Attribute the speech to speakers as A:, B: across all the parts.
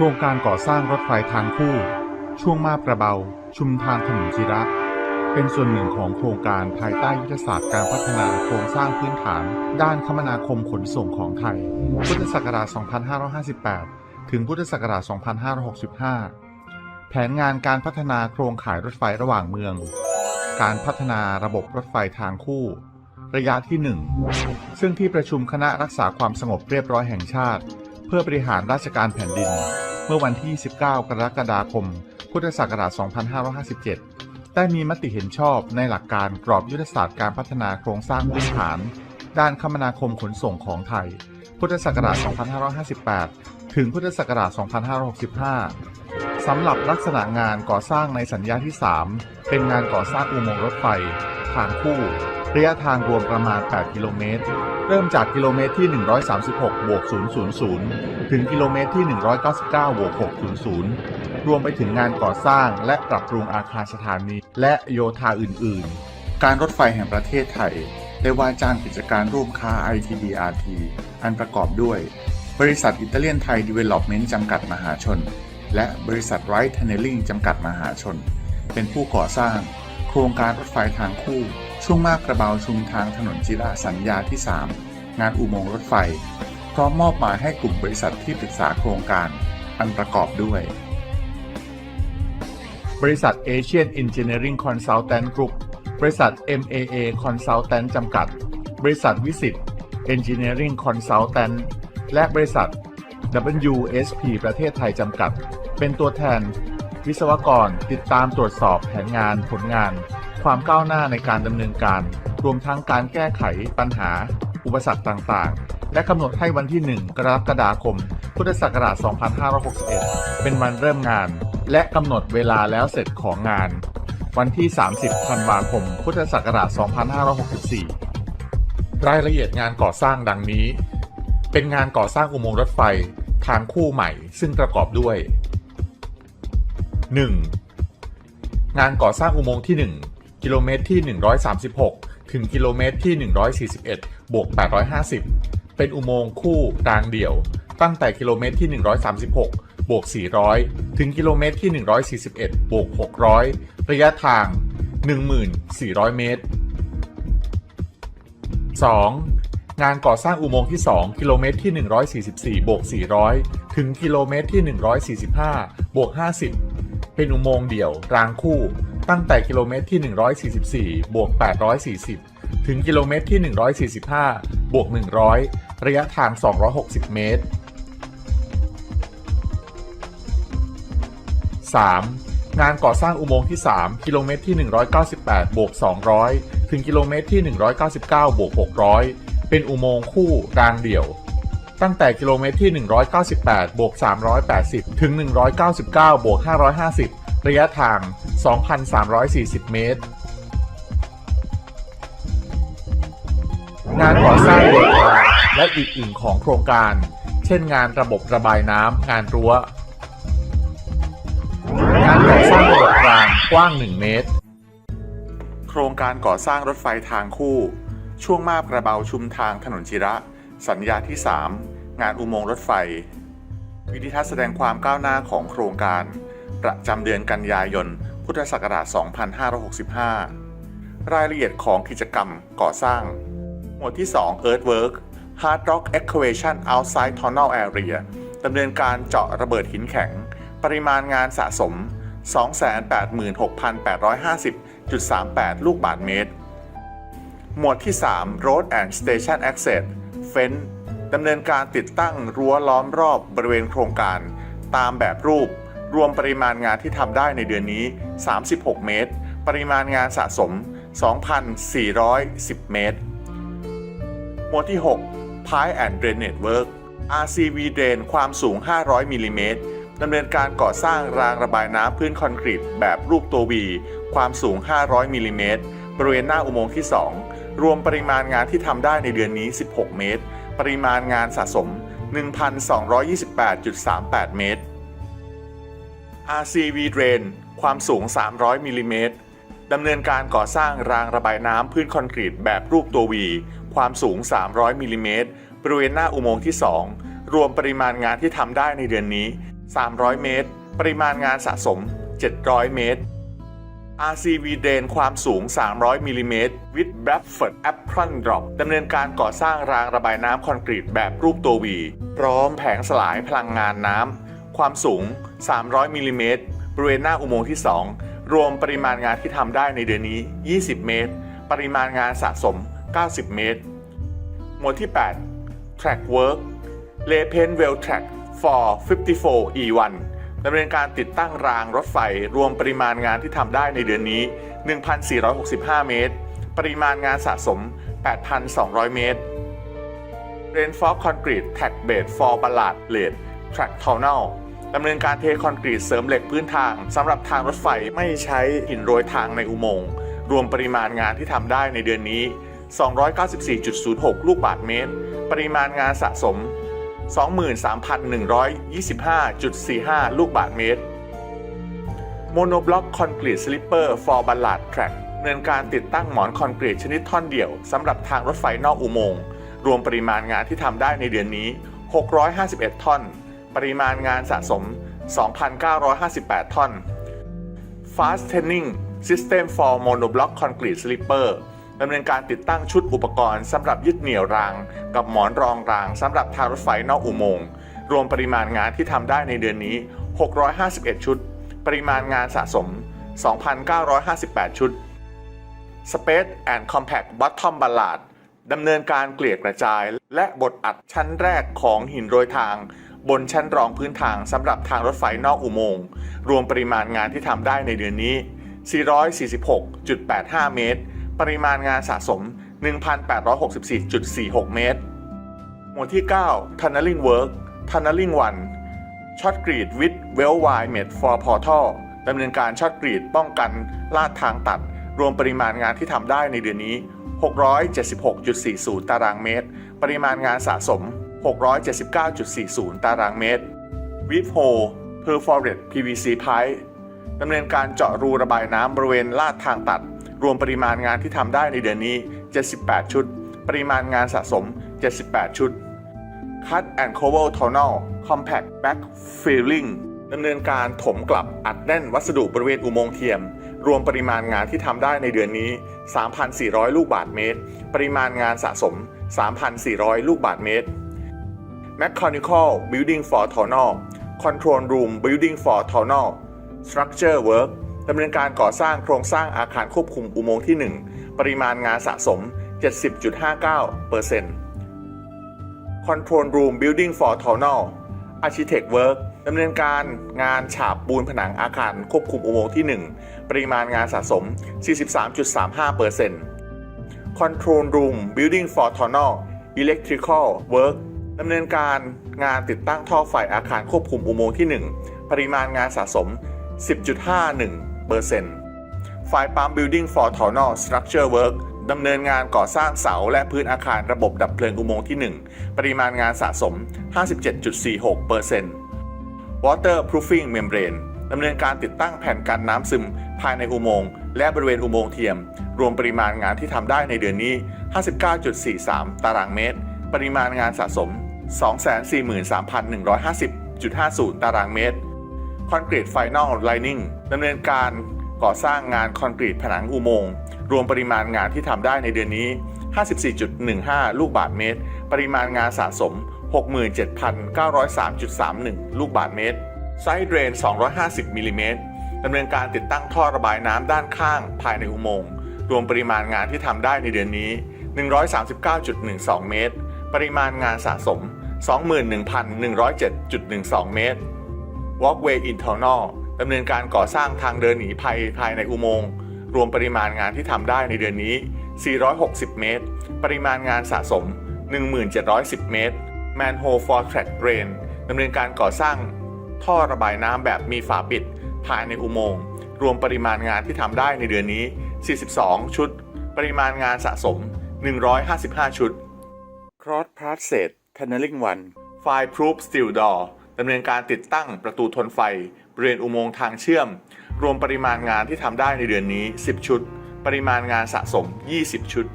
A: ครงการก่อสร้างรถไฟทางคู่ ช่วงมาบประเบา ชุมทางถนนจิระ เป็นส่วนหนึ่งของโครงการภายใต้ยุทธศาสตร์การพัฒนาโครงสร้างพื้นฐาน ด้านคมนาคมขนส่งของไทย พุทธศักราช 2558 ถึงพุทธศักราช 2565 แผนงานการพัฒนาโครงข่ายรถไฟระหว่างเมือง การพัฒนาระบบรถไฟทางคู่ ระยะที่ 1 ซึ่งที่ประชุมคณะรักษาความสงบเรียบร้อยแห่งชาติ เพื่อบริหารราชการแผ่นดิน เมื่อวันที่ 19 กรกฎาคม พุทธศักราช 2557 ได้มีมติเห็นชอบในหลักการกรอบยุทธศาสตร์การพัฒนาโครงสร้างพื้นฐาน ด้านคมนาคมขนส่งของไทย พุทธศักราช 2558 ถึงพุทธศักราช 2565 สำหรับลักษณะงานก่อสร้างในสัญญาที่ 3 เป็นงานก่อสร้างอุโมงค์รถไฟ ทางคู่ ระยะทางรวมประมาณ 8 กิโลเมตร เริ่มจากกิโลเมตรที่ 136บวก000 ถึงกิโลเมตรที่ 199บวก600 รวมไปถึงงานก่อสร้างและปรับปรุงอาคารสถานี และโยธาอื่น ๆ การรถไฟแห่งประเทศไทย ได้ว่าจ้างกิจการร่วมค้า ITDRT อันประกอบด้วย บริษัทอิตาเลียนไทยดีเวล็อปเมนต์จำกัดมหาชน และบริษัทไรท์เทนเนลลิงจำกัดมหาชน เป็นผู้ก่อสร้าง โครงการรถไฟทางคู่ ช่วงมาบกระเบาชุมทางถนนจิระสัญญาที่ 3 งานอุโมงค์รถไฟ พร้อมมอบหมายให้กลุ่มบริษัทที่ปรึกษาโครงการ อันประกอบด้วย บริษัท Asian Engineering Consultant Group บริษัท MAA Consultant จำกัด บริษัทวิสิต Engineering Consultant และบริษัท WSP ประเทศไทยจำกัด เป็นตัวแทน วิศวกรติดตามตรวจสอบแผนงานผลงาน ความก้าวหน้าในการดำเนินการ รวมทั้งการแก้ไขปัญหา อุปสรรคต่างๆ และกำหนดให้วันที่ 1 กรกฎาคม พุทธศักราช 2561 เป็นวันเริ่มงาน และกำหนดเวลาแล้วเสร็จของงาน วันที่ 30 ธันวาคม พุทธศักราช 2564 รายละเอียดงานก่อสร้างดังนี้ เป็นงานก่อสร้างอุโมงค์รถไฟทางคู่ใหม่ซึ่งประกอบด้วย 1. งานก่อสร้างอุโมงค์ที่1 กิโลเมตรที่ 136 ถึงกิโลเมตรที่ 141 บวก 850 เป็นอุโมงค์คู่รางเดี่ยว ตั้งแต่กิโลเมตรที่ 136 บวก 400 ถึงกิโลเมตรที่ 141 บวก 600 ระยะทาง 1400 เมตร 2. งานก่อสร้างอุโมงค์ที่ 2 กิโลเมตรที่ 144 บวก 400 ถึงกิโลเมตรที่ 145 บวก 50 เป็นอุโมงค์เดี่ยวรางคู่ ตั้งแต่กิโลเมตรที่ 144 บวก 840 ถึงกิโลเมตรที่ 145 บวก 100 ระยะทาง 260 เมตร 3. งานก่อสร้างอุโมงค์ที่ 3 กิโลเมตรที่ 198 บวก 200 ถึงกิโลเมตรที่ 199 บวก 600 เป็นอุโมงค์คู่รางเดี่ยว ตั้งแต่กิโลเมตรที่ 198 บวก 380 ถึง 199 บวก 550 ระยะทาง 2,340 เมตร งานก่อสร้างโยธาและอื่นๆของโครงการ เช่นงานระบบระบายน้ำงานรั้ว งานก่อสร้างระบบรางกว้าง 1 เมตร โครงการก่อสร้างรถไฟทางคู่ ช่วงมาบกระเบาชุมทางถนนจิระ สัญญาที่ 3 งานอุโมงค์รถไฟวิดิทัศน์แสดงความก้าวหน้าของโครงการ ประจำเดือนกันยายน พุทธศักราช 2565 รายละเอียดของกิจกรรมก่อสร้าง หมวดที่ 2 Earthwork Hard Rock Excavation Outside Tunnel Area ดำเนินการเจาะระเบิดหินแข็ง ปริมาณงานสะสม 286,850.38 ลูกบาศก์เมตร หมวดที่ 3 Road and Station Access Fence ดำเนินการติดตั้งรั้วล้อมรอบบริเวณโครงการ ตามแบบรูป รวมปริมาณงานที่ทำได้ในเดือนนี้ 36 เมตร ปริมาณงานสะสม 2,410 เมตร หมวดที่ 6 Pipe and Drainage Work RCV Drain ความสูง 500 มิลลิเมตรดำเนินการก่อสร้างรางระบายน้ำพื้นคอนกรีตแบบรูปตัว V ความสูง 500 มิลลิเมตร บริเวณหน้าอุโมงค์ที่ 2 รวมปริมาณงานที่ทำได้ในเดือนนี้ 16 เมตร ปริมาณงานสะสม 1,228.38 เมตร RCV Drain ความสูง 300 มิลลิเมตรดำเนินการก่อสร้างรางระบายน้ำพื้นคอนกรีตแบบรูปตัว V ความสูง 300 มิลลิเมตรบริเวณหน้าอุโมงค์ที่ 2 รวมปริมาณงานที่ทำได้ในเดือนนี้ 300 เมตร ปริมาณงานสะสม 700 เมตร RCV Drain ความสูง 300 มิลลิเมตร with Bradford Apron Drop ดำเนินการก่อสร้างรางระบายน้ำคอนกรีตแบบรูปตัววี พร้อมแผงสลายพลังงานน้ำ ความสูง 300 มิลลิเมตรบริเวณหน้าอุโมงค์ที่ 2 รวมปริมาณงานที่ทำได้ในเดือนนี้ 20 เมตร ปริมาณงานสะสม 90 เมตร หมวดที่ 8 Track Work Lay Paint Well Track for 54 E1 ดำเนินการติดตั้งรางรถไฟ รวมปริมาณงานที่ทำได้ในเดือนนี้ 1,465 เมตร ปริมาณงานสะสม 8,200 เมตร Rainfall Concrete Track Bed for Ballard Late Track Tunnel ดำเนินการเทคอนกรีตเสริมเหล็กพื้นทางสำหรับทางรถไฟไม่ใช้หินโรยทางในอุโมงค์รวมปริมาณงานที่ทำได้ในเดือนนี้ 294.06 ลูกบาศก์เมตร ปริมาณงานสะสม 23,125.45 ลูกบาศก์เมตร โมโนบล็อกคอนกรีตสลิปเปอร์ for Ballard Track ดำเนินการติดตั้งหมอนคอนกรีตชนิดท่อนเดี่ยวสำหรับทางรถไฟนอกอุโมงค์รวมปริมาณงานที่ทำได้ในเดือนนี้ 651 ท่อน ปริมาณงานสะสม 2,958 ท่อน Fastening System for Monoblock Concrete Slipper ดำเนินการติดตั้งชุดอุปกรณ์สำหรับยึดเหนี่ยวราง กับหมอนรองรางสำหรับทางรถไฟนอกอุโมงค์รวมปริมาณงานที่ทำได้ในเดือนนี้ 651 ชุด ปริมาณงานสะสม 2,958 ชุด Space and Compact Bottom Ballad ดำเนินการเกลี่ยกระจาย และบดอัดชั้นแรกของหินโรยทาง บนชั้นรองพื้นทางสำหรับทางรถไฟนอกอุโมงค์ รวมปริมาณงานที่ทำได้ในเดือนนี้ 446.85 เมตร ปริมาณงานสะสม 1,864.46 เมตร หมวดที่ 9 Tunneling Work Tunneling 1ช็อตกรีดวิดเวลไวเมดฟอร์พอร์ทัลดำเนินการช็อตกรีดป้องกันลาดทางตัด รวมปริมาณงานที่ทำได้ในเดือนนี้ 676.40 ตารางเมตร ปริมาณงานสะสม 679.40 ตารางเมตรวิฟโฮเพอร์ฟอร์เรต PVC Pipe ดำเนินการเจาะรูระบายน้ำบริเวณลาดทางตัด รวมปริมาณงานที่ทำได้ในเดือนนี้ 78 ชุด ปริมาณงานสะสม 78 ชุด Cut and Cover Tunnel Compact Back Filling ดำเนินการถมกลับอัดแน่นวัสดุบริเวณอุโมงค์เทียม รวมปริมาณงานที่ทำได้ในเดือนนี้ 3,400 ลูกบาศก์เมตร ปริมาณงานสะสม 3,400 ลูกบาศก์เมตร Mechanical Building for Tunnel Control Room Building for Tunnel Structure Work ดำเนินการก่อสร้างโครงสร้างอาคารควบคุมอุโมงค์ที่ 1 ปริมาณงานสะสม 70.59% Control Room Building for Tunnel Architect Work ดำเนินการงานฉาบปูนผนังอาคารควบคุมอุโมงค์ที่ 1 ปริมาณงานสะสม 43.35% Control Room Building for Tunnel Electrical Work ดำเนินการงานติดตั้งท่อไฟอาคารควบคุมอุโมงค์ที่ 1 ปริมาณงานสะสม 10.51% Fire Pump Building for Tunnel Structure Work ดำเนินงานก่อสร้างเสาและพื้นอาคารระบบดับเพลิงอุโมงค์ที่ 1 ปริมาณงานสะสม 57.46% Waterproofing Membrane ดำเนินการติดตั้งแผ่นกันน้ำซึมภายในอุโมงค์และบริเวณอุโมงค์เทียม รวมปริมาณงานที่ทำได้ในเดือนนี้ 59.43 ตารางเมตร ปริมาณงานสะสม 243,150.50 ตารางเมตร คอนกรีตไฟนอลไลนิ่งดำเนินการก่อสร้างงานคอนกรีตผนังอุโมงค์ รวมปริมาณงานที่ทำได้ในเดือนนี้ 54.15 ลูกบาศก์เมตร ปริมาณงานสะสม 67,903.31 ลูกบาศก์เมตร ไซด์เดรน 250 มิลลิเมตรดำเนินการติดตั้งท่อระบายน้ำด้านข้างภายในอุโมงค์ รวมปริมาณงานที่ทำได้ในเดือนนี้ 139.12 เมตร ปริมาณงานสะสม 21,107.12 เมตร Walkway Internal ดำเนินการก่อสร้างทางเดินหนีภัยภายในอุโมงค์รวมปริมาณงานที่ทำได้ในเดือนนี้ 460 เมตร ปริมาณงานสะสม 1710 เมตร Manhole for Track Drain ดำเนินการก่อสร้างท่อระบายน้ำแบบมีฝาปิด ภายในอุโมงค์รวมปริมาณงานที่ทำได้ในเดือนนี้ 42 ชุด ปริมาณงานสะสม 155 ชุด Cross p a s s a g e Tunneling 1 Fireproof Steel Door ดำเนินการติดตั้งประตูทนไฟบริเวณอุโมงค์ทางเชื่อม รวมปริมาณงานที่ทำได้ในเดือนนี้ 10 ชุด ปริมาณงานสะสม 20 ชุด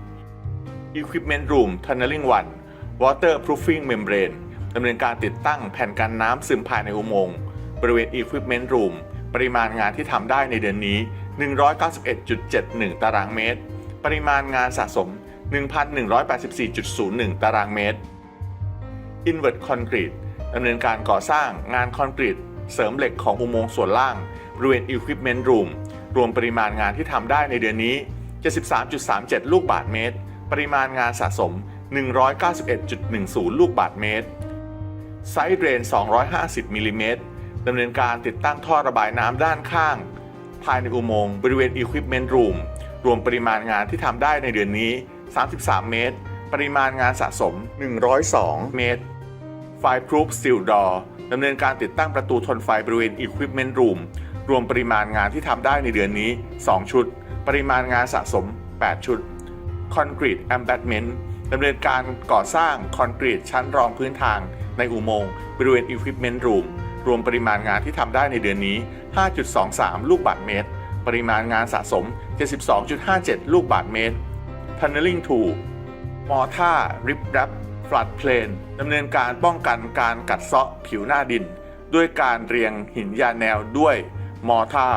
A: Equipment Room Tunneling 1 Waterproofing Membrane ดำเนินการติดตั้งแผ่นกันน้ำซึมภายในอุโมงค์
B: บริเวณ Equipment Room ปริมาณงานที่ทำได้ในเดือนนี้ 191.71 ตารางเมตร ปริมาณงานสะสม 1,184.01 ตารางเมตร Invert Concrete ดำเนินการก่อสร้างงานคอนกรีตเสริมเหล็กของอุโมงค์ส่วนล่างบริเวณ Equipment Room รวมปริมาณงานที่ทำได้ในเดือนนี้ 73.37 ลูกบาทเมตร ปริมาณงานสะสม 191.10 ลูกบาทเมตร ไซด์เรน 250มิลลิเมตรดำเนินการติดตั้งท่อระบายน้ำด้านข้าง ภายในอุโมงค์บริเวณ Equipment Room รวมปริมาณงานที่ทำได้ในเดือนนี้ 33 เมตร ปริมาณงานสะสม 102 เมตร Fireproof Steel Door ดำเนินการติดตั้งประตูทนไฟบริเวณ Equipment Room รวมปริมาณงานที่ทำได้ในเดือนนี้ 2 ชุด ปริมาณงานสะสม 8 ชุด Concrete Embedment ดำเนินการก่อสร้างคอนกรีตชั้นรองพื้นทางในอุโมงค์บริเวณ Equipment Room รวมปริมาณงานที่ทำได้ในเดือนนี้ 5.23 ลูกบาศก์เมตร ปริมาณงานสะสม 72.57 ลูกบาศก์เมตร Tunneling Tool มอท่าริบแร ปฟลัดเพลนดำเนินการป้องกันการกัดเซาะผิวหน้าดิน ด้วยการเรียงหินยาแนวด้วยมอท่า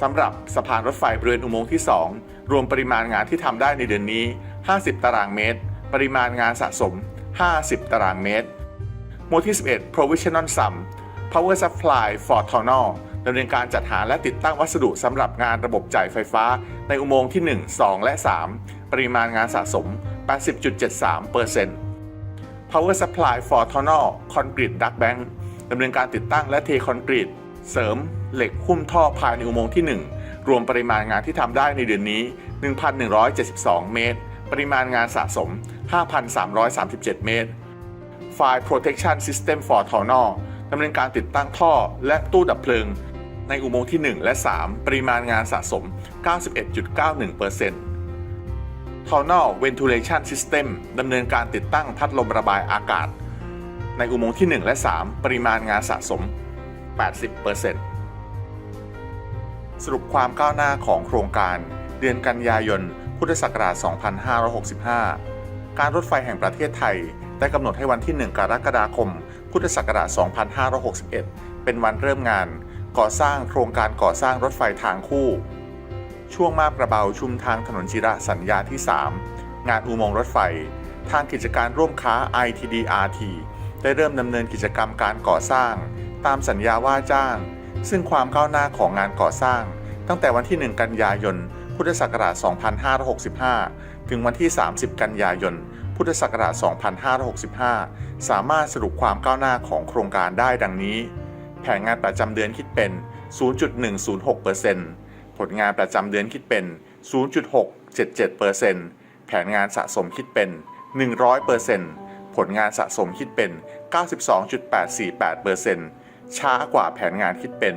B: สำหรับสะพานรถไฟบริเวณอุโมงค์ที่ 2 รวมปริมาณงานที่ทำได้ในเดือนนี้ 50 ตารางเมตร ปริมาณงานสะสม 50 ตารางเมตร หมวดที่ 11 provisional sum power supply for tunnel ดำเนินการจัดหาและติดตั้งวัสดุสำหรับงานระบบจ่ายไฟฟ้า ในอุโมงค์ที่ 1 2 และ 3 ปริมาณงานสะสม 80.73% power supply for tunnel concrete duct bank ดำเนินการติดตั้งและเทคอนกรีต เสริมเหล็กหุ้มท่อภายในอุโมงค์ที่ 1 รวมปริมาณงานที่ทำได้ในเดือนนี้ 1,172 เมตร ปริมาณงานสะสม 5,337 เมตร Fire Protection System for Tunnel ดำเนินการติดตั้งท่อและตู้ดับเพลิง ในอุโมงค์ที่ 1 และ 3 ปริมาณงานสะสม 91.91% Tunnel Ventilation System ดำเนินการติดตั้งพัดลมระบายอากาศ ในอุโมงค์ที่ 1 และ 3 ปริมาณงานสะสม 80%สรุปความก้าวหน้าของโครงการ เดือนกันยายน พุทธศักราช 2565 การรถไฟแห่งประเทศไทย ได้กำหนดให้วันที่ 1 กรกฎาคม พุทธศักราช 2561 เป็นวันเริ่มงาน ก่อสร้างโครงการก่อสร้างรถไฟทางคู่ ช่วงมาบกระเบาชุมทางถนนจิระสัญญาที่ 3 งานอุโมงค์รถไฟ ทางกิจการร่วมค้า ITDRT ได้เริ่มดำเนินกิจกรรมการก่อสร้าง ตามสัญญาว่าจ้าง ซึ่งความก้าวหน้าของงานก่อสร้าง ตั้งแต่วันที่ 1 กันยายน พุทธศักราช 2565 ถึงวันที่ 30 กันยายน พุทธศักราช 2565 สามารถสรุปความก้าวหน้าของโครงการได้ดังนี้ แผนงานประจำเดือนคิดเป็น 0.106% ผลงานประจำเดือนคิดเป็น 0.677%แผนงานสะสมคิดเป็น 100%ผลงานสะสมคิดเป็น 92.848%ช้ากว่าแผนงานคิดเป็น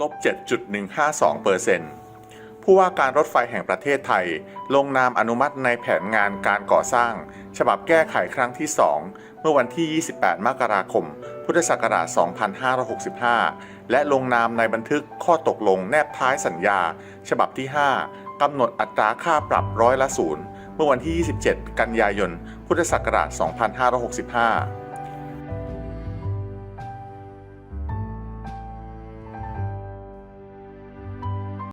B: ลบ7.152%ผู้ว่าการรถไฟแห่งประเทศไทย ลงนามอนุมัติในแผนงานการก่อสร้าง ฉบับแก้ไขครั้งที่ 2 เมื่อวันที่ 28 มกราคม พุทธศักราช 2565 และลงนามในบันทึกข้อตกลงแนบท้ายสัญญา ฉบับที่ 5 กำหนดอัตราค่าปรับร้อยละศูนย์เมื่อวันที่ 27 กันยายน พุทธศักราช 2565